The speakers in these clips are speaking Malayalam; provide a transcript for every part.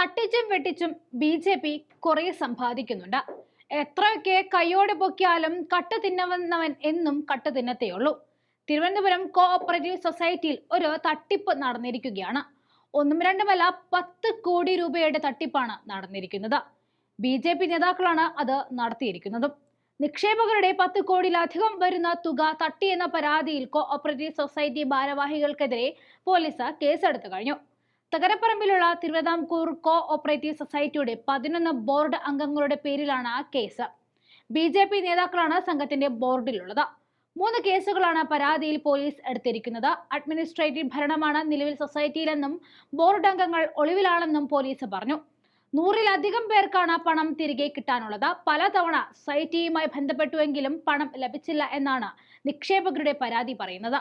തട്ടിച്ചും വെട്ടിച്ചും ബി ജെ പി കുറെ സമ്പാദിക്കുന്നുണ്ട്. എത്രയൊക്കെ കൈയോടെ പൊക്കിയാലും കട്ട് തിന്നവന്നവൻ എന്നും കട്ട് തിന്നത്തേയുള്ളൂ. തിരുവനന്തപുരം കോഓപ്പറേറ്റീവ് സൊസൈറ്റിയിൽ ഒരു തട്ടിപ്പ് നടന്നിരിക്കുകയാണ്. ഒന്നും രണ്ടുമല്ല പത്ത് കോടി രൂപയുടെ തട്ടിപ്പാണ് നടന്നിരിക്കുന്നത്. ബി ജെ പി നേതാക്കളാണ് അത് നടത്തിയിരിക്കുന്നതും. നിക്ഷേപകരുടെ പത്ത് കോടിയിലധികം വരുന്ന തുക തട്ടിയെന്ന പരാതിയിൽ കോഓപ്പറേറ്റീവ് സൊസൈറ്റി ഭാരവാഹികൾക്കെതിരെ പോലീസ് കേസെടുത്തു കഴിഞ്ഞു. തകരപ്പറമ്പിലുള്ള തിരുവിതാംകൂർ കോ ഓപ്പറേറ്റീവ് സൊസൈറ്റിയുടെ പതിനൊന്ന് ബോർഡ് അംഗങ്ങളുടെ പേരിലാണ് കേസ്. ബി ജെ പി നേതാക്കളാണ് സംഘത്തിന്റെ ബോർഡിലുള്ളത്. മൂന്ന് കേസുകളാണ് പരാതിയിൽ പോലീസ് എടുത്തിരിക്കുന്നത്. അഡ്മിനിസ്ട്രേറ്റീവ് ഭരണമാണ് നിലവിൽ സൊസൈറ്റിയിലെന്നും ബോർഡ് അംഗങ്ങൾ ഒളിവിലാണെന്നും പോലീസ് പറഞ്ഞു. നൂറിലധികം പേർക്കാണ് പണം തിരികെ കിട്ടാനുള്ളത്. പലതവണ സൊസൈറ്റിയുമായി ബന്ധപ്പെട്ടുവെങ്കിലും പണം ലഭിച്ചില്ല എന്നാണ് നിക്ഷേപകരുടെ പരാതി പറയുന്നത്.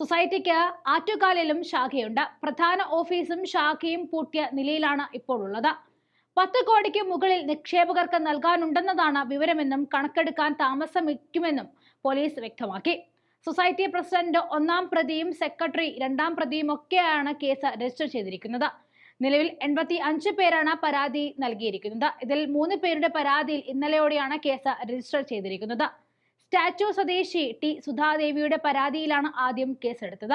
സൊസൈറ്റിക്ക് ആറ്റുകാലിലും ശാഖയുണ്ട്. പ്രധാന ഓഫീസും ശാഖയും പൂട്ടിയ നിലയിലാണ് ഇപ്പോൾ ഉള്ളത് പത്ത് കോടിക്ക് മുകളിൽ നിക്ഷേപകർക്ക് നൽകാനുണ്ടെന്നതാണ് വിവരമെന്നും കണക്കെടുക്കാൻ താമസമിക്കുമെന്നും പോലീസ് വ്യക്തമാക്കി. സൊസൈറ്റി പ്രസിഡന്റ് ഒന്നാം പ്രതിയും സെക്രട്ടറി രണ്ടാം പ്രതിയും ഒക്കെയാണ് കേസ് രജിസ്റ്റർ ചെയ്തിരിക്കുന്നത്. നിലവിൽ എൺപത്തി അഞ്ച് പേരാണ് പരാതി നൽകിയിരിക്കുന്നത്. ഇതിൽ മൂന്ന് പേരുടെ പരാതിയിൽ ഇന്നലെയോടെയാണ് കേസ് രജിസ്റ്റർ ചെയ്തിരിക്കുന്നത്. സ്റ്റാച്ചു സ്വദേശി ടി സുധാദേവിയുടെ പരാതിയിലാണ് ആദ്യം കേസെടുത്തത്.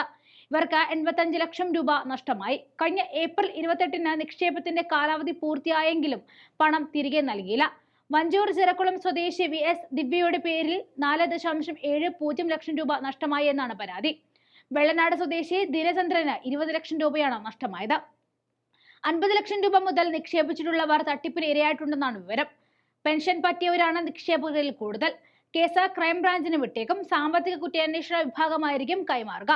ഇവർക്ക് എൺപത്തഞ്ച് ലക്ഷം രൂപ നഷ്ടമായി. കഴിഞ്ഞ ഏപ്രിൽ ഇരുപത്തെട്ടിന് നിക്ഷേപത്തിന്റെ കാലാവധി പൂർത്തിയായെങ്കിലും പണം തിരികെ നൽകിയില്ല. വഞ്ചൂർ ചിറക്കുളം സ്വദേശി വി എസ് ദിവ്യയുടെ പേരിൽ നാല് ദശാംശം ഏഴ് പൂജ്യം ലക്ഷം രൂപ നഷ്ടമായി എന്നാണ് പരാതി. വെള്ളനാട് സ്വദേശി ദിനചന്ദ്രന് ഇരുപത് ലക്ഷം രൂപയാണ് നഷ്ടമായത്. അൻപത് ലക്ഷം രൂപ മുതൽ നിക്ഷേപിച്ചിട്ടുള്ളവർ തട്ടിപ്പിന് ഇരയായിട്ടുണ്ടെന്നാണ് വിവരം. പെൻഷൻ പറ്റിയവരാണ് നിക്ഷേപകരിൽ കൂടുതൽ. കേസ് ക്രൈംബ്രാഞ്ചിന് വിട്ടേക്കും. സാമ്പത്തിക കുറ്റാന്വേഷണ വിഭാഗമായിരിക്കും കൈമാറുക.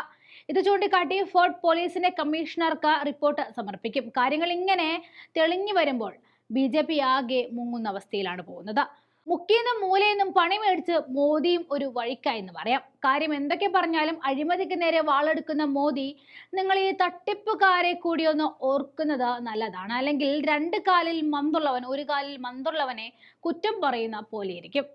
ഇത് ചൂണ്ടിക്കാട്ടി ഫോർട്ട് പോലീസിന്റെ കമ്മീഷണർക്ക് റിപ്പോർട്ട് സമർപ്പിക്കും. കാര്യങ്ങൾ ഇങ്ങനെ തെളിഞ്ഞു വരുമ്പോൾ ബി ജെ പി ആകെ മുങ്ങുന്ന അവസ്ഥയിലാണ് പോകുന്നത്. മുക്കിന്നും മൂലയെന്നും പണി മേടിച്ച് മോദിയും ഒരു വഴിക്കായെന്ന് പറയാം. കാര്യം എന്തൊക്കെ പറഞ്ഞാലും അഴിമതിക്ക് നേരെ വാളെടുക്കുന്ന മോദി നിങ്ങൾ ഈ തട്ടിപ്പുകാരെ കൂടി ഒന്ന് ഓർക്കുന്നത് നല്ലതാണ്. അല്ലെങ്കിൽ രണ്ട് കാലിൽ മന്തുള്ളവൻ ഒരു കാലിൽ മന്തുള്ളവനെ കുറ്റം പറയുന്ന പോലെ ഇരിക്കും